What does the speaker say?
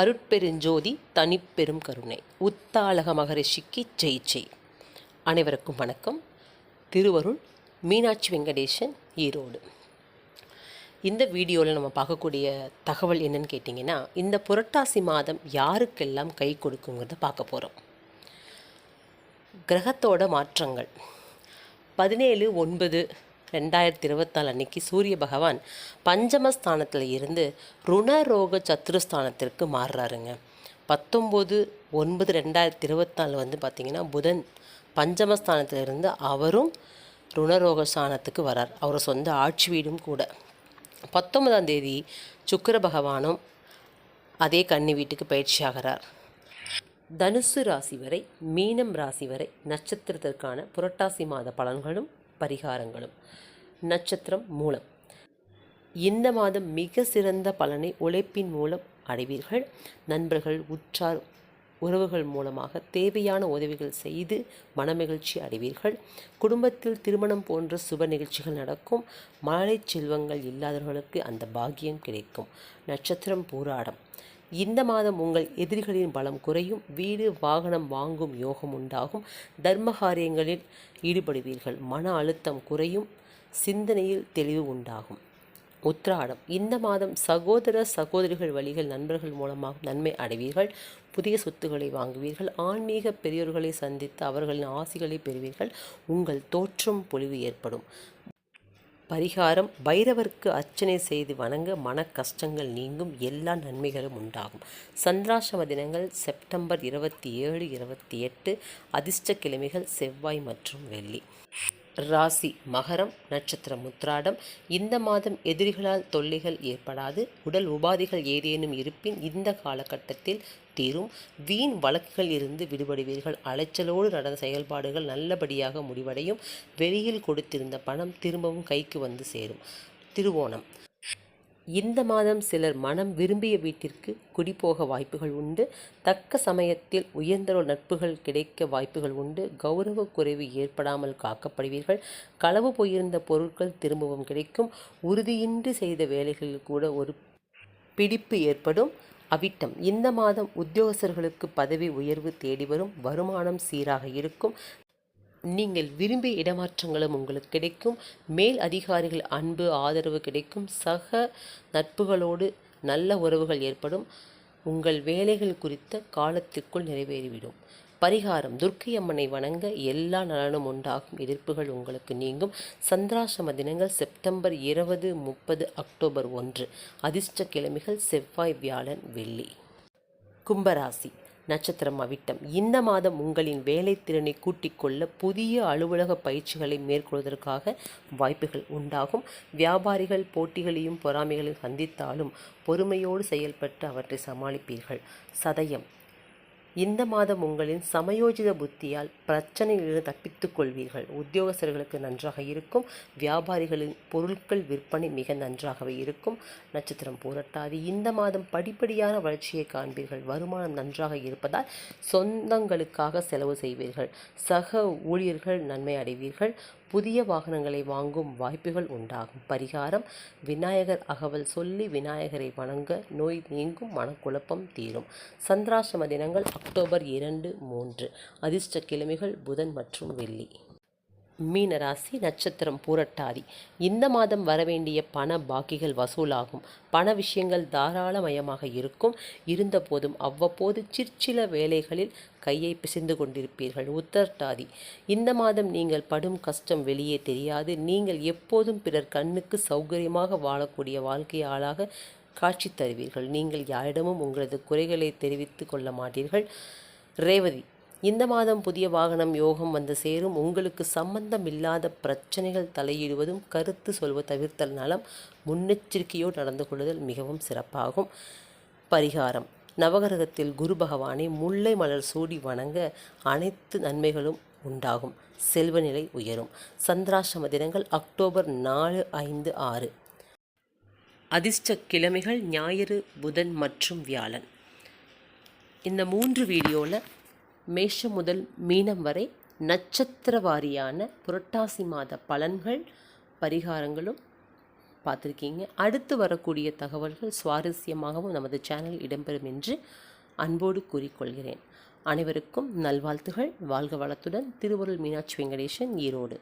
அருட்பெருஞ்சோதி தனிப்பெரும் கருணை. உத்தாலக மகரிஷிக்கு ஜெய் ஜெய். அனைவருக்கும் வணக்கம். திருவருள் மீனாட்சி வெங்கடேசன் ஈரோடு. இந்த வீடியோவில் நம்ம பார்க்கக்கூடிய தகவல் என்னன்னு கேட்டிங்கன்னா இந்த புரட்டாசி மாதம் யாருக்கெல்லாம் கை கொடுக்குங்கிறத பார்க்க போகிறோம் கிரகத்தோட மாற்றங்கள். பதினேழு ஒன்பது ரெண்டாயிரத்தி இருபத்தாலு அன்னைக்கு சூரிய பகவான் பஞ்சமஸ்தானத்தில் இருந்து ருணரோக சத்துருஸ்தானத்திற்கு மாறுறாருங்க. பத்தொம்போது ஒன்பது ரெண்டாயிரத்தி இருபத்தாலு வந்து பார்த்திங்கன்னா புதன் பஞ்சமஸ்தானத்தில் இருந்து அவரும் ருணரோக ஸ்தானத்துக்கு வரார். அவர் சொந்த ஆட்சி வீடும் கூட. பத்தொன்பதாம் தேதி சுக்கர பகவானும் அதே கன்னி வீட்டுக்கு பயிற்சி ஆகிறார். தனுசு ராசி வரை மீனம் ராசி வரை நட்சத்திரத்திற்கான புரட்டாசி மாத பலன்களும் பரிகாரங்களும். நட்சத்திரம் மூலம். இந்த மாதம் மிக சிறந்த பலனை உழைப்பின் மூலம் அடைவீர்கள். நண்பர்கள் உற்றார் உறவுகள் மூலமாக தேவையான உதவிகள் செய்து மனமகிழ்ச்சி அடைவீர்கள். குடும்பத்தில் திருமணம் போன்ற சுப நிகழ்ச்சிகள் நடக்கும். மழை செல்வங்கள் இல்லாதவர்களுக்கு அந்த பாக்கியம் கிடைக்கும். நட்சத்திரம் போராடம். இந்த மாதம் உங்கள் எதிரிகளின் பலம் குறையும் வீடு வாகனம் வாங்கும் யோகம் உண்டாகும். தர்ம காரியங்களில் ஈடுபடுவீர்கள். மன அழுத்தம் குறையும் சிந்தனையில் தெளிவு உண்டாகும். உத்ராடம் இந்த மாதம் சகோதர சகோதரிகள் வழிகள் நண்பர்கள் மூலமாக நன்மை அடைவீர்கள். புதிய சொத்துக்களை வாங்குவீர்கள். ஆன்மீக பெரியோர்களை சந்தித்து அவர்களின் ஆசிகளை பெறுவீர்கள். உங்கள் தோற்றம் பொலிவு ஏற்படும். பரிகாரம் பைரவருக்கு அர்ச்சனை செய்து வணங்க மன கஷ்டங்கள் நீங்கும் எல்லா நன்மைகளும் உண்டாகும். சந்திராசிரம தினங்கள் செப்டம்பர் இருபத்தி ஏழு இருபத்தி எட்டு அதிர்ஷ்ட கிழமைகள் செவ்வாய் மற்றும் வெள்ளி. ராசி மகரம் நட்சத்திரம் முத்ராடம். இந்த மாதம் எதிரிகளால் தொல்லைகள் ஏற்படாது. உடல் உபாதைகள் ஏதேனும் இருப்பின் இந்த காலகட்டத்தில் தீரும். வீண் வழக்குகள் இருந்து விடுபடுவீர்கள். அலைச்சலோடு நடந்த செயல்பாடுகள் நல்லபடியாக முடிவடையும். வெளியில் கொடுத்திருந்த பணம் திரும்பவும் கைக்கு வந்து சேரும். திருவோணம். இந்த மாதம் சிலர் மனம் விரும்பிய வீட்டிற்கு குடிபோக வாய்ப்புகள் உண்டு. தக்க சமயத்தில் உயர்ந்த நட்புகள் கிடைக்க வாய்ப்புகள் உண்டு. கௌரவ குறைவு ஏற்படாமல் காக்கப்படுவீர்கள். களவு போயிருந்த பொருட்கள் திரும்பவும் கிடைக்கும். உறுதியின்றி செய்த வேலைகளில் கூட ஒரு பிடிப்பு ஏற்படும். அவிட்டம். இந்த மாதம் உத்தியோகஸ்தர்களுக்கு பதவி உயர்வு தேடி வரும். வருமானம் சீராக இருக்கும். நீங்கள் விரும்பிய இடமாற்றங்களும் உங்களுக்கு கிடைக்கும். மேல் அதிகாரிகள் அன்பு ஆதரவு கிடைக்கும். சக நட்புகளோடு நல்ல உறவுகள் ஏற்படும். உங்கள் வேலைகள் குறித்த காலத்திற்குள் நிறைவேறிவிடும். பரிகாரம் துர்க்கை அம்மனை வணங்க எல்லா நலனும் உண்டாகும். எதிர்ப்புகள் உங்களுக்கு நீங்கும். சந்திராசிரம தினங்கள் செப்டம்பர் இருபது முப்பது அக்டோபர் ஒன்று. அதிர்ஷ்ட கிழமைகள் செவ்வாய் வியாழன் வெள்ளி. கும்பராசி. நட்சத்திரம் அவிட்டம் இந்த மாதம் உங்களின் வேலைத்திறனை கூட்டிக் கொள்ள புதிய அலுவலக பயிற்சிகளை மேற்கொள்வதற்காக வாய்ப்புகள் உண்டாகும். வியாபாரிகள் போட்டிகளையும் பொறாமைகளையும் சந்தித்தாலும் பொறுமையோடு செயல்பட்டு அவற்றை சமாளிப்பீர்கள். சதயம். இந்த மாதம் உங்களின் சமயோஜித புத்தியால் பிரச்சனையிலிருந்து தப்பித்துக் கொள்வீர்கள் உத்தியோகஸ்தர்களுக்கு நன்றாக இருக்கும். வியாபாரிகளின் பொருட்கள் விற்பனை மிக நன்றாகவே இருக்கும். நட்சத்திரம் போராட்டாதி இந்த மாதம் படிப்படியான வளர்ச்சியை காண்பீர்கள். வருமானம் நன்றாக இருப்பதால் சொந்தங்களுக்காக செலவு செய்வீர்கள். சக ஊழியர்கள் நன்மை அடைவீர்கள். புதிய வாகனங்களை வாங்கும் வாய்ப்புகள் உண்டாகும். பரிகாரம் விநாயகர் அகவல் சொல்லி விநாயகரை வணங்க நோய் நீங்கும் மனக்குழப்பம் தீரும். சந்திராசிரம தினங்கள் அக்டோபர் இரண்டு மூன்று. அதிர்ஷ்ட கிழமைகள் புதன் மற்றும் வெள்ளி. மீனராசி நட்சத்திரம் பூரட்டாதி. இந்த மாதம் வரவேண்டிய பண பாக்கிகள் வசூலாகும். பண விஷயங்கள் தாராளமயமாக இருக்கும். இருந்தபோதும் அவ்வப்போது சிற்சில வேலைகளில் கையை பிசைந்து கொண்டிருப்பீர்கள். உத்தர்டாதி இந்த மாதம் நீங்கள் படும் கஷ்டம் வெளியே தெரியாது. நீங்கள் எப்போதும் பிறர் கண்ணுக்கு சௌகரியமாக வாழக்கூடிய வாழ்க்கை ஆளாக காட்சி தருவீர்கள். நீங்கள் யாரிடமும் உங்களது குறைகளை தெரிவித்து கொள்ள மாட்டீர்கள். ரேவதி. இந்த மாதம் புதிய வாகனம் யோகம் வந்து சேரும். உங்களுக்கு சம்பந்தம் இல்லாத பிரச்சனைகள் தலையிடுவதும் கருத்து சொல்வது தவிர்த்தல் நலம் முன்னெச்சரிக்கையோடு நடந்து கொள்ளுதல் மிகவும் சிறப்பாகும். பரிகாரம். நவகிரகத்தில் குரு பகவானை முல்லை மலர் சூடி வணங்க அனைத்து நன்மைகளும் உண்டாகும். செல்வநிலை உயரும். சந்திராசிரம தினங்கள் அக்டோபர் நாலு ஐந்து ஆறு. அதிர்ஷ்ட கிழமைகள் ஞாயிறு புதன் மற்றும் வியாழன். இந்த மூன்று வீடியோவில் மேஷம் முதல் மீனம் வரை நட்சத்திர வாரியான புரட்டாசி மாத பலன்கள் பரிகாரங்களும் பார்த்துருக்கீங்க. அடுத்து வரக்கூடிய தகவல்கள் சுவாரஸ்யமாகவும் நமது சேனல் இடம்பெறும் என்று அன்போடு கூறிக்கொள்கிறேன். அனைவருக்கும் நல்வாழ்த்துகள். வாழ்க வளத்துடன் திருவருள் மீனாட்சி வெங்கடேசன் ஈரோடு.